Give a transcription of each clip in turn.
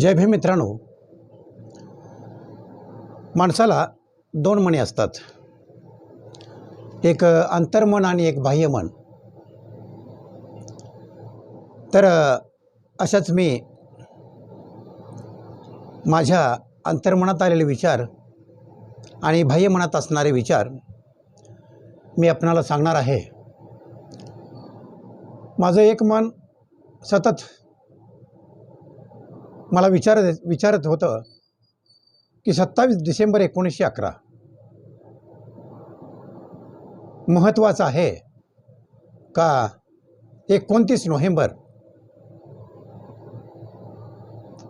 जय भीम मित्रांनो. माणसाला दोन मने असतात. एक अंतर्मन आणि एक बाह्यमन तर अशाच मी माझ्या अंतर्मनात आलेले विचार आणि बाह्यमनात असणारे विचार मी आपणाला सांगणार आहे. माझं एक मन सतत मला विचारत विचारत होतं की सत्तावीस डिसेंबर एकोणीसशे अकरा महत्त्वाचं आहे का? एकोणतीस नोव्हेंबर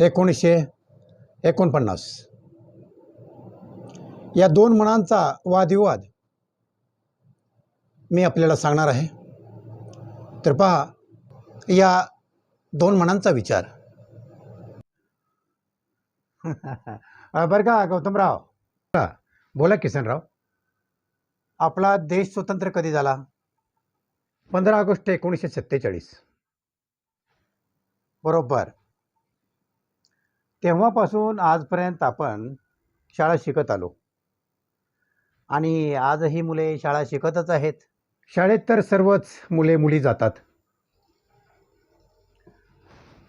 एकोणीसशे एकोणपन्नास. या दोन मनांचा वादविवाद मी आपल्याला सांगणार आहे. तर पहा या दोन मनांचा विचार. बरं का गौतमराव? हा, बोला किसनराव. आपला देश स्वतंत्र कधी झाला? पंधरा ऑगस्ट एकोणीसशे सत्तेचाळीस. बरोबर. तेव्हापासून आजपर्यंत आपण शाळा शिकत आलो. आणि आजही मुले शाळा शिकतच आहेत. शाळेत तर सर्वच मुले मुली जातात.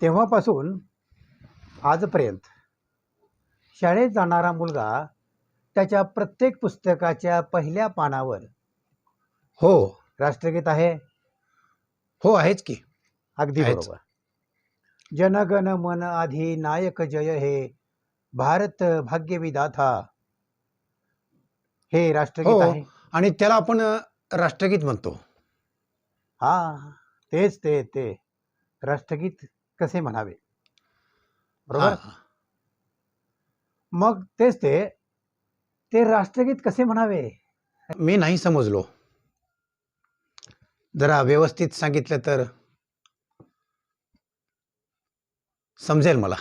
तेव्हापासून आजपर्यंत शाळेत जाणारा मुलगा त्याच्या प्रत्येक पुस्तकाच्या पहिल्या पानावर हो. राष्ट्रगीत आहे. हो आहेच की. अगदी आहेच. बरोबर. जनगण मन आधी नायक जय हे भारत भाग्यविदाथा हे राष्ट्रगीत हो. आहे. आणि त्याला आपण अ, राष्ट्रगीत म्हणतो. हा तेच ते ते. राष्ट्रगीत कसे म्हणावे? बरोबर? हा. मग तेच ते ते राष्ट्रगीत कसे म्हणावे? मी नाही समजलो. जरा व्यवस्थित सांगितलं तर समजेल मला.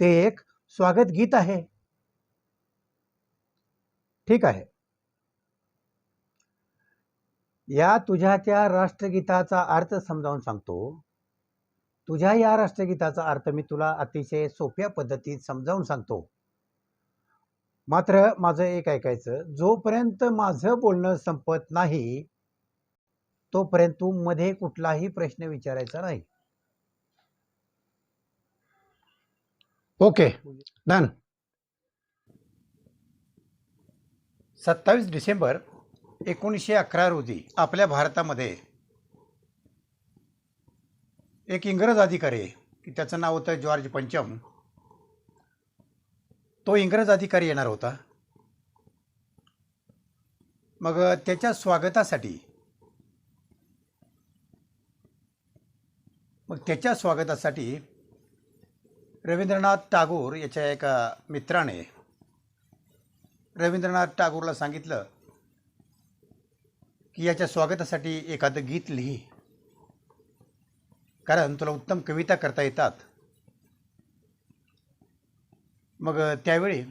ते एक स्वागत गीत आहे. ठीक आहे. या तुझ्या त्या राष्ट्रगीताचा अर्थ समजावून सांगतो. तुझ्या या राष्ट्रगीताचा अर्थ मी तुला अतिशय सोप्या पद्धतीत समजावून सांगतो. मात्र माझं एक ऐकायचं जोपर्यंत माझं बोलणं संपत नाही तोपर्यंत तू मध्ये कुठलाही प्रश्न विचारायचा नाही. Okay done. सत्तावीस डिसेंबर एकोणीसशे अकरा रोजी आपल्या भारतामध्ये एक इंग्रज अधिकारी आहे की त्याचं नाव होतं जॉर्ज पंचम. तो इंग्रज अधिकारी येणार होता. मग त्याच्या स्वागतासाठी मग त्याच्या स्वागतासाठी रवींद्रनाथ टागोर याच्या एका मित्राने रवींद्रनाथ टागोरला सांगितलं की याच्या स्वागतासाठी एखादं गीत लिही. कारण तुला उत्तम कविता करता येतात. मग त्यावेळी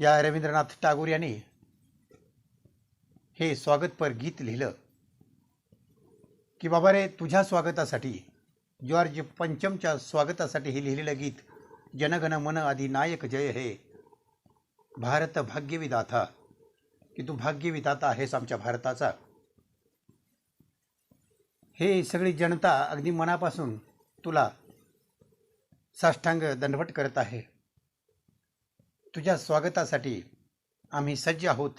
या रवींद्रनाथ टागोर यांनी हे स्वागतपर गीत लिहिलं की बाबा रे तुझ्या स्वागतासाठी जॉर्ज पंचमच्या स्वागतासाठी हे लिहिलेलं गीत जनगण मन अधिनायक जय हे. भारत भाग्यविदाता की तू भाग्यविदाता आहेस आमच्या भारताचा. हे सगळी जनता अगदी मनापासून तुला साष्टांग दंडवट करत आहे. तुझ्या स्वागतासाठी आम्ही सज्ज आहोत.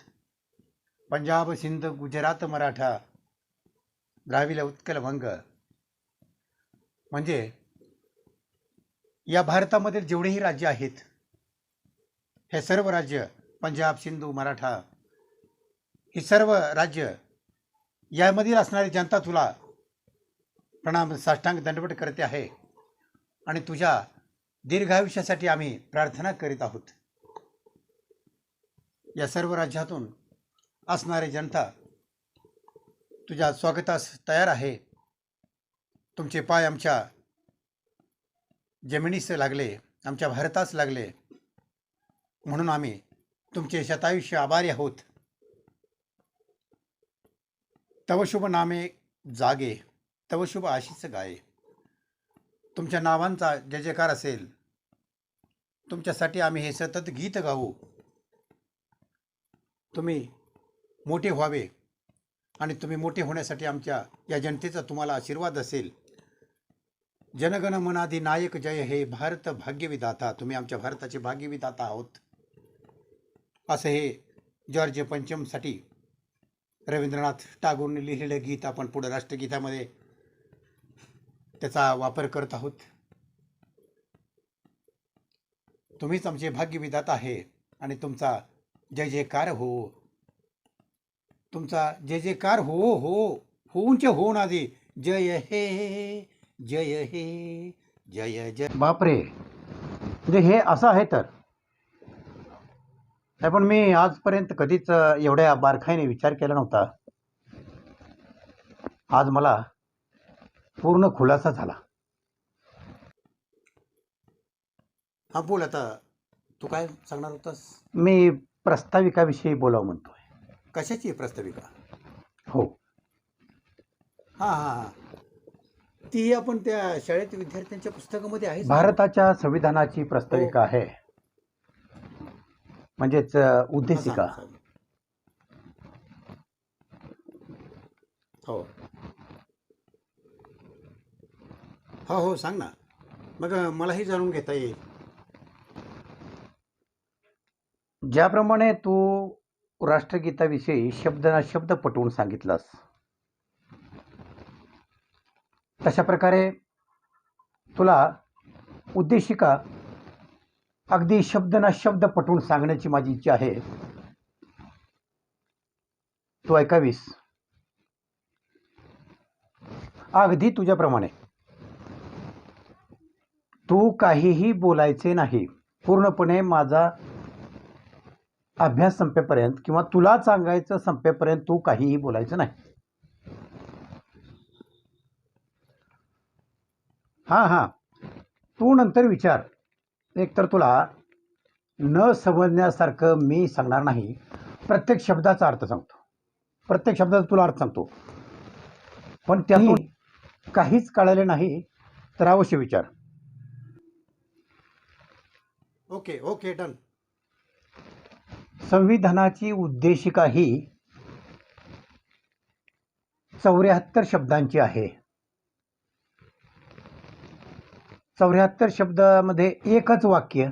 पंजाब सिंध गुजरात मराठा द्राविड उत्कल वंग. म्हणजे या भारतामधील जेवढेही राज्य आहेत हे सर्व राज्य पंजाब सिंधू मराठा ही सर्व राज्य यामधील असणारी जनता तुला प्रणाम साष्टांग दंडवट करते आहे. आणि तुझ्या दीर्घायुष्यासाठी आम्ही प्रार्थना करीत आहोत. या सर्व राज्यातून असणारे जनता तुझ्या स्वागतास तयार आहे. तुमचे पाय आमच्या जमिनीस लागले आमच्या भारतास लागले. म्हणून आम्ही तुमचे शतायुष्य आभारी आहोत. तव शुभ नामे जागे. तव शुभ आशीष गाये. तुमच्या नावांचा जय जयकार असेल. तुमच्यासाठी आम्ही हे सतत गीत गाऊ. तुम्ही मोठे व्हावे आणि तुम्ही मोठे होण्यासाठी आमच्या या जनतेचा तुम्हाला आशीर्वाद असेल. जनगण मनाधी नायक जय हे भारत भाग्यविदाता तुम्ही आमच्या भारताचे भाग्यविदाता आहोत. असं हे जॉर्ज पंचमसाठी रवींद्रनाथ टागोरने लिहिलेलं गीत आपण पुढं राष्ट्रगीतामध्ये त्याचा वापर करत आहोत. तुम्हीच आमचे भाग्यविदात आहे आणि तुमचा जय जयकार हो. तुमचा जय जयकार हो हो. होऊनचे हो, हो ना दे जय हे जय हे जय जय. बापरे. म्हणजे हे असं आहे तर. नाही पण मी आजपर्यंत कधीच एवढ्या बारखाईने विचार केला नव्हता. आज मला पूर्ण खुलासा झाला. हा बोल आता. तू काय सांगणार होतास? मी प्रस्ताविकाविषयी बोलावं म्हणतोय. कशाची आहे प्रस्ताविका? हो. हां हां हां. ती आपण त्या शाळेत विद्यार्थ्यांच्या पुस्तकामध्ये आहे भारताच्या संविधानाची प्रस्ताविका आहे. म्हणजेच अ, उद्देशिका. हो. हो हो सांग ना. मग मलाही जाणून घेता येईल. ज्याप्रमाणे तू राष्ट्रगीताविषयी शब्द ना शब्द पटवून सांगितलास तशा प्रकारे तुला उद्देशिका अगदी शब्द ना शब्द पटवून सांगण्याची माझी इच्छा आहे. तू ऐकावीस. अगदी तुझ्याप्रमाणे. तू काहीही बोलायचे नाही. पूर्णपणे माझा अभ्यास संपेपर्यंत किंवा तुला सांगायचं संपेपर्यंत तू काहीही बोलायचं नाही. हां हां. तू नंतर विचार. एकतर तुला न समजण्यासारखं मी सांगणार नाही. प्रत्येक शब्दाचा अर्थ सांगतो. प्रत्येक शब्दाचा तुला अर्थ सांगतो. पण त्यातून काहीच कळाले नाही तर अवश्य विचार. ओके ओके डन संविधानाची उद्देशिका ही चौऱ्याहत्तर शब्दांची आहे. चौऱ्याहत्तर शब्दामध्ये एकच वाक्य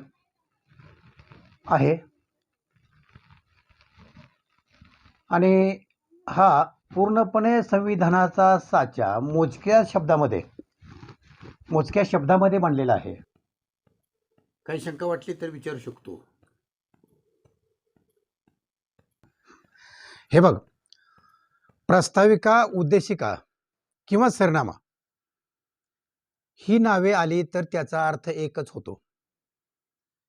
आहे. आणि हा पूर्णपणे संविधानाचा साचा मोजक्या शब्दामध्ये मोजक्या शब्दामध्ये मांडलेला आहे. काही शंका वाटली तर विचारू शकतो. हे बघ प्रस्ताविका उद्देशिका किंवा सरनामा ही नावे आली तर त्याचा अर्थ एकच होतो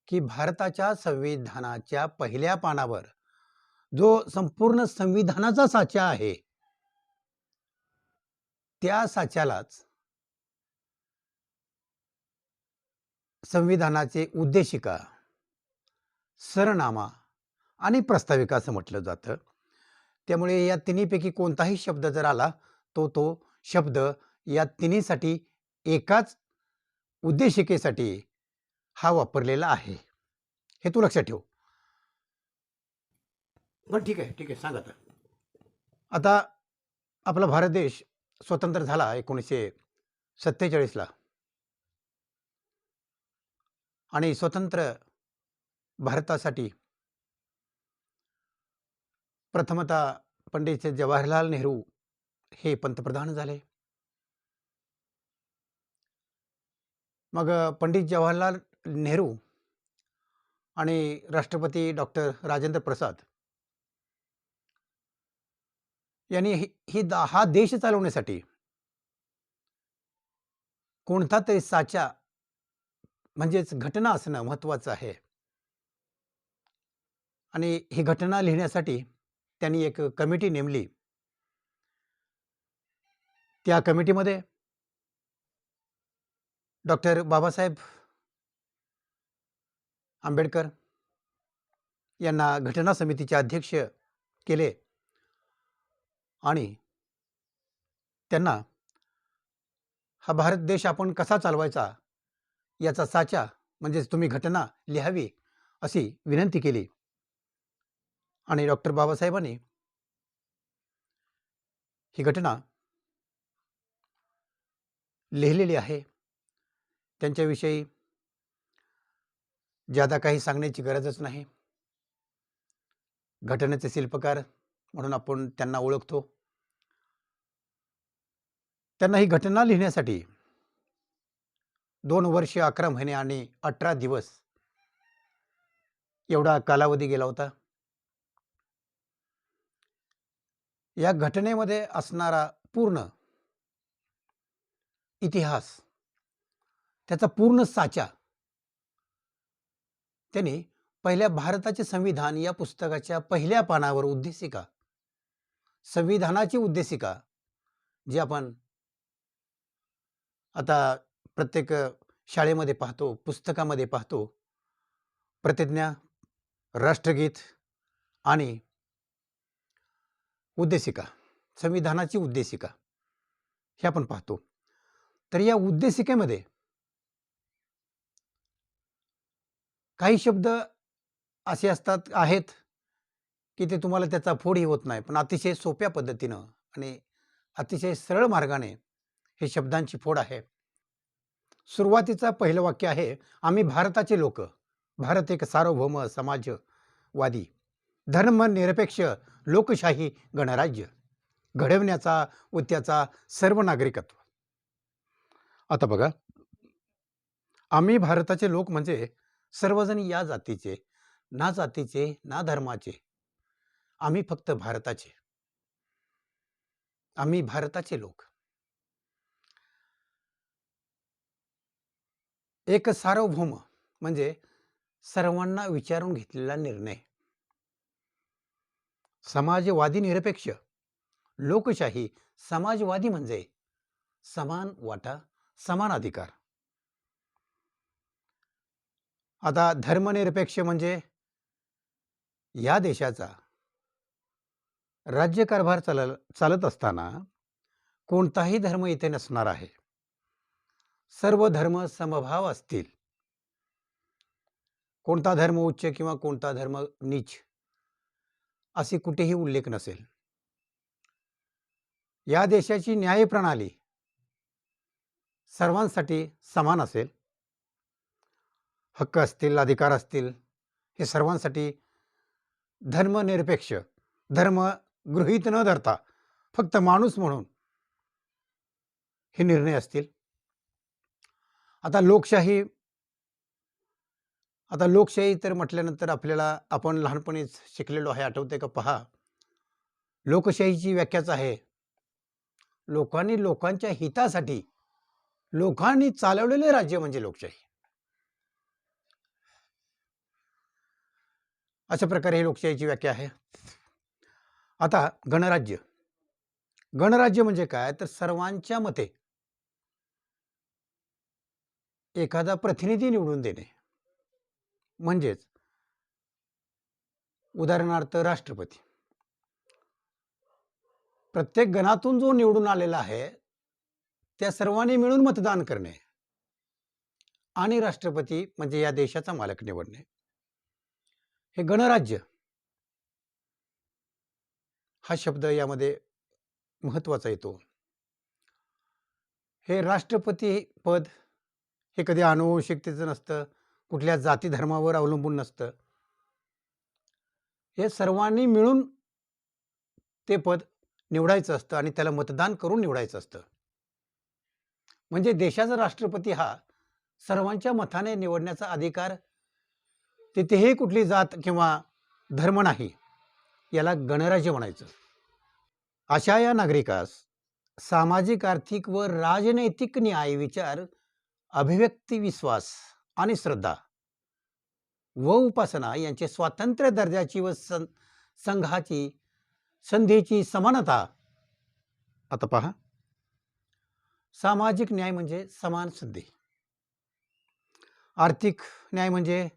की भारताच्या संविधानाच्या पहिल्या पानावर जो संपूर्ण संविधानाचा साचा आहे त्या साच्यालाच संविधानाचे उद्देशिका सरनामा आणि प्रस्ताविका असं म्हटलं जातं. त्यामुळे या तिन्हीपैकी कोणताही शब्द जर आला तो तो शब्द या तिन्हीसाठी एकाच उद्देशिकेसाठी हा वापरलेला आहे. हे तू लक्षात ठेव. बरं ठीक आहे ठीक आहे सांग आता. आता आपला भारत देश स्वतंत्र झाला एकोणीसशे सत्तेचाळीसला. आणि स्वतंत्र भारतासाठी. प्रथमतः पंडित जवाहरलाल नेहरू हे पंतप्रधान झाले. मग पंडित जवाहरलाल नेहरू आणि राष्ट्रपती डॉक्टर राजेंद्र प्रसाद यांनी ही हा देश चालवण्यासाठी कोणता तरी साचा म्हणजेच घटना असणं महत्त्वाचं आहे. आणि ही घटना लिहिण्यासाठी त्यांनी एक कमिटी नेमली. त्या कमिटीमध्ये डॉक्टर बाबासाहेब आंबेडकर यांना घटना समितीचे अध्यक्ष केले आणि त्यांना हा भारत देश आपण कसा चालवायचा याचा साचा म्हणजेच तुम्ही घटना लिहावी अशी विनंती केली. आणि डॉक्टर बाबासाहेबांनी ही घटना लिहिलेली आहे. त्यांच्याविषयी ज्यादा काही सांगण्याची गरजच नाही. घटनेचे शिल्पकार म्हणून आपण त्यांना ओळखतो. त्यांना ही घटना लिहिण्यासाठी दोन वर्ष अकरा महिने आणि अठरा दिवस एवढा कालावधी गेला होता. या घटनेमध्ये असणारा पूर्ण इतिहास त्याचा पूर्ण साचा त्यांनी पहिल्या भारताचे संविधान या पुस्तकाच्या पहिल्या पानावर उद्देशिका संविधानाची उद्देशिका जी आपण आता प्रत्येक शाळेमध्ये पाहतो पुस्तकामध्ये पाहतो. प्रतिज्ञा राष्ट्रगीत आणि उद्देशिका संविधानाची उद्देशिका हे आपण पाहतो. तर या उद्देशिकेमध्ये काही शब्द असे असतात आहेत की ते तुम्हाला त्याचा फोडही होत नाही पण अतिशय सोप्या पद्धतीनं आणि अतिशय सरळ मार्गाने हे शब्दांची फोड आहे. सुरुवातीचं पहिलं वाक्य आहे आम्ही भारताचे लोक. भारत एक सार्वभौम समाजवादी. धर्मनिरपेक्ष लोकशाही गणराज्य. घडवण्याचा व त्याचा सर्व नागरिकत्व. आता बघा. आम्ही भारताचे लोक म्हणजे सर्वजण या जातीचे ना जातीचे ना धर्माचे. आम्ही फक्त भारताचे. आम्ही भारताचे लोक. एक सार्वभौम म्हणजे सर्वांना विचारून घेतलेला निर्णय. समाजवादी निरपेक्ष लोकशाही समाजवादी म्हणजे समान वाटा समान अधिकार. आता धर्मनिरपेक्ष म्हणजे या देशाचा राज्यकारभार चाल चालत असताना कोणताही धर्म इथे नसणार आहे. सर्व धर्म समभाव असतील. कोणता धर्म उच्च किंवा कोणता धर्म नीच असे कुठेही उल्लेख नसेल. या देशाची न्यायप्रणाली सर्वांसाठी समान असेल. हक्क असतील अधिकार असतील हे सर्वांसाठी धर्मनिरपेक्ष धर्म गृहीत न धरता फक्त माणूस म्हणून हे निर्णय असतील. आता लोकशाही आता लोकशाही तर म्हटल्यानंतर आपल्याला आपण लहानपणीच शिकलेलो आहे आठवते का? पहा. लोकशाहीची व्याख्याच आहे. लोकांनी लोकांच्या हितासाठी लोकांनी चालवलेले राज्य म्हणजे लोकशाही. अशा प्रकारे ही लोकशाहीची व्याख्या आहे. आता गणराज्य. गणराज्य म्हणजे काय? तर सर्वांच्या मते एखादा प्रतिनिधी निवडून देणे. म्हणजेच उदाहरणार्थ राष्ट्रपती. प्रत्येक गणातून जो निवडून आलेला आहे त्या सर्वांनी मिळून मतदान करणे आणि राष्ट्रपती म्हणजे या देशाचा मालक निवडणे. हे गणराज्य हा शब्द यामध्ये महत्त्वाचा येतो. हे राष्ट्रपती पद हे कधी अनुवंशिकतेचं नसतं कुठल्या जाती धर्मावर अवलंबून नसतं. हे सर्वांनी मिळून ते पद निवडायचं असतं आणि त्याला मतदान करून निवडायचं असतं. म्हणजे देशाचा राष्ट्रपती हा सर्वांच्या मताने निवडण्याचा अधिकार तिथेही कुठली जात किंवा धर्म नाही याला गणराज्य म्हणायचं. अशा या नागरिकास सामाजिक आर्थिक व राजनैतिक न्याय विचार अभिव्यक्ती विश्वास आणि श्रद्धा व उपासना यांचे स्वातंत्र्य दर्जाची व सं संघाची संधीची समानता. आता पहा. सामाजिक न्याय म्हणजे समान संधी. आर्थिक न्याय म्हणजे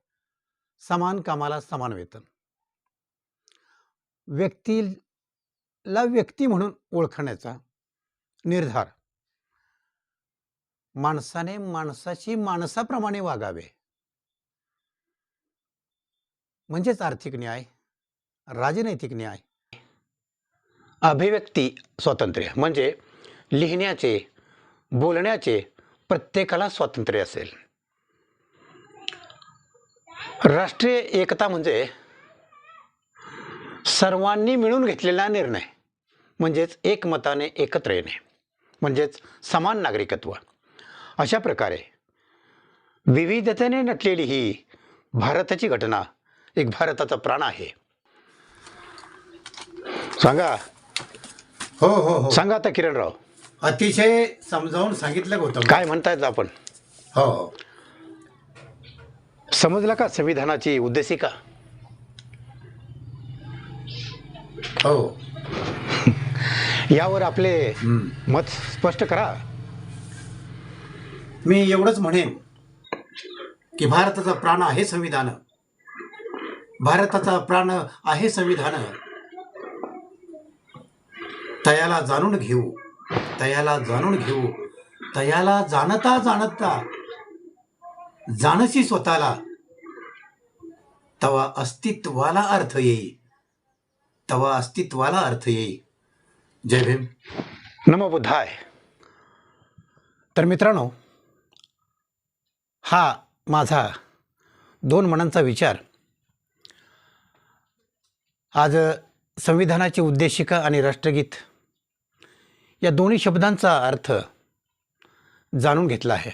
समान कामाला समान वेतन. व्यक्तीला व्यक्ती म्हणून ओळखण्याचा निर्धार. माणसाने माणसाशी माणसाप्रमाणे वागावे. म्हणजेच आर्थिक न्याय राजनैतिक न्याय. अभिव्यक्ती स्वातंत्र्य म्हणजे लिहिण्याचे बोलण्याचे प्रत्येकाला स्वातंत्र्य असेल. राष्ट्रीय एकता म्हणजे सर्वांनी मिळून घेतलेला निर्णय म्हणजेच एकमताने एकत्र येणे म्हणजेच समान नागरिकत्व. अशा प्रकारे. विविधतेने नटलेली ही भारताची घटना एक भारताचा प्राण आहे. सांगा. हो हो हो. सांगा आता किरणराव. अतिशय समजावून सांगितलं गौतम काय म्हणतायत आपण? हो. हो समजला का संविधानाची उद्देशिका? हो. यावर आपले. मत स्पष्ट करा. मी एवढंच म्हणेन की भारताचा प्राण आहे संविधान. भारताचा प्राण आहे संविधान. तयाला जाणून घेऊ तयाला जाणून घेऊ तयाला जाणता जाणता जाणशी स्वतःला तवा अस्तित्वाला अर्थ येई तवा अस्तित्वाला अर्थ येई. जय भीम. नमो बुद्धाय. तर मित्रांनो हा माझा दोन मनांचा विचार. आज संविधानाची उद्देशिका आणि राष्ट्रगीत या दोन्ही शब्दांचा अर्थ जाणून घेतला आहे.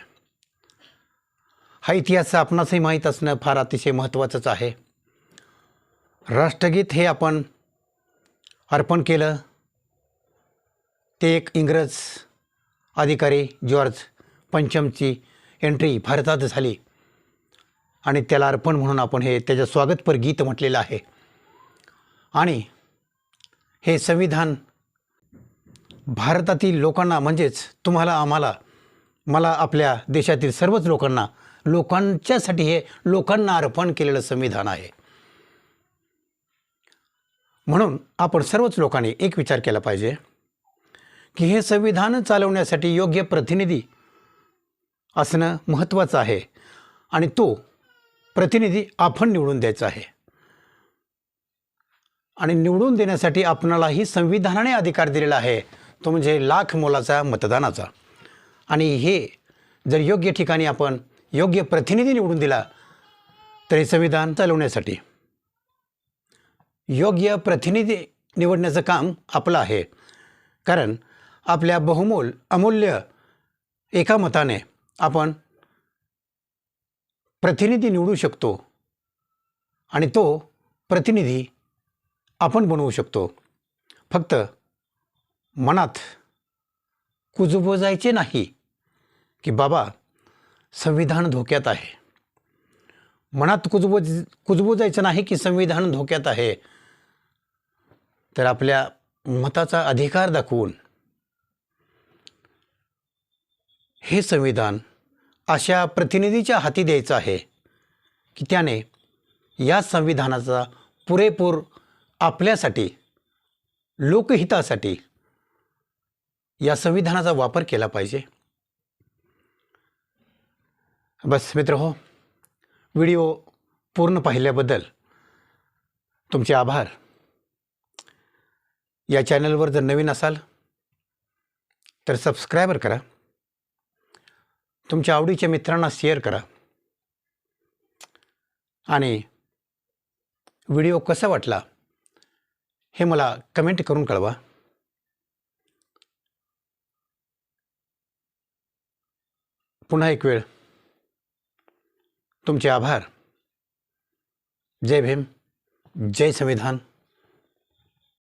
हा इतिहास आपणासही माहीत असणं फार अतिशय महत्त्वाचंच आहे. राष्ट्रगीत हे आपण अर्पण केलं. ते एक इंग्रज अधिकारी जॉर्ज पंचमची एंट्री भारतात झाली. आणि त्याला अर्पण म्हणून आपण हे त्याच्या स्वागतपर गीत म्हटलेलं आहे. आणि हे संविधान भारतातील लोकांना म्हणजेच तुम्हाला आम्हाला मला आपल्या देशातील सर्वच लोकांना लोकांच्यासाठी हे लोकांना अर्पण केलेलं संविधान आहे. म्हणून आपण सर्वच लोकांनी एक विचार केला पाहिजे की हे संविधान चालवण्यासाठी योग्य प्रतिनिधी असणं महत्त्वाचं आहे. आणि तो प्रतिनिधी आपण निवडून द्यायचा आहे. आणि निवडून देण्यासाठी आपणालाही संविधानाने अधिकार दिलेला आहे. तो म्हणजे लाख मोलाचा मतदानाचा. आणि हे जर योग्य ठिकाणी आपण योग्य प्रतिनिधी निवडून दिला तर हे संविधान चालवण्यासाठी योग्य प्रतिनिधी निवडण्याचं काम आपलं आहे. कारण आपल्या बहुमोल अमूल्य एका मताने आपण प्रतिनिधी निवडू शकतो आणि तो प्रतिनिधी आपण बनवू शकतो. फक्त मनात कुजबोजायचे नाही की बाबा संविधान धोक्यात आहे. मनात कुजबोज कुजबोजायचं नाही की संविधान धोक्यात आहे. तर आपल्या मताचा अधिकार दाखवून हे संविधान अशा प्रतिनिधीच्या हाती द्यायचं आहे की त्याने या संविधानाचा पुरेपूर आपल्यासाठी लोकहितासाठी या संविधानाचा वापर केला पाहिजे. बस मित्र हो व्हिडिओ पूर्ण पाहिल्याबद्दल तुमचे आभार. या चॅनलवर जर नवीन असाल तर सबस्क्रायबर करा. तुमच्या आवडीच्या मित्रांना शेअर करा. आणि व्हिडिओ कसा वाटला हे मला कमेंट करून कळवा. पुन्हा एक वेळ. तुमचे आभार. जय भीम. जय संविधान.